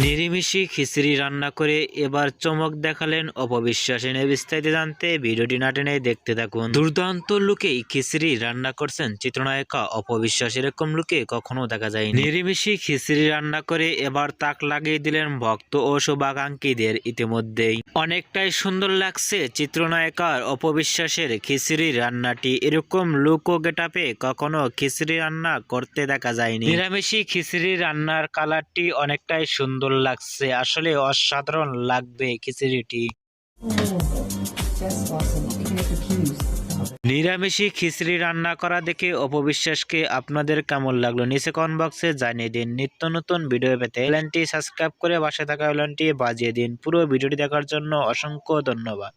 নিরিমিষি খিচড়ি রান্না করে এবার চমক দেখালেন অপবিশ্বাস এনে বিস্তারিত জানতে ভিডিওটি না টেনে দেখতে থাকুন। দুর্দান্ত লুকেই খিচড়ি রান্না করছেন চিত্রনায়িকা অপবিশ্বাস, এরকম লুকে কখনো দেখা যায় নিরিমিষি খিচড়ি রান্না করে এবার তাক লাগিয়ে দিলেন ভক্ত ও শুভাকাঙ্ক্ষীদের ইতিমধ্যেই। অনেকটাই সুন্দর লাগছে চিত্রনায়িকার অপবিশ্বাসের খিচড়ি রান্নাটি। এরকম লুক ও গেটাপে কখনো খিচড়ি রান্না করতে দেখা যায়নি। নিরামিষি খিচড়ি রান্নার কালারটি অনেকটাই সুন্দর। লাগছে। আসলে অসাধারণ লাগবে খিচুড়িটি. নিরামিষি খিচড়ি রান্না করা দেখে অপবিশ্বাসকে আপনাদের কেমন লাগল? নিচে কমেন্ট বক্সে জানিয়ে দিন। নিত্য নতুন ভিডিও পেতে চ্যানেলটি সাবস্ক্রাইব করে পাশে থাকা বেলনটি বাজিয়ে দিন। পুরো ভিডিওটি দেখার জন্য অসংখ্য ধন্যবাদ।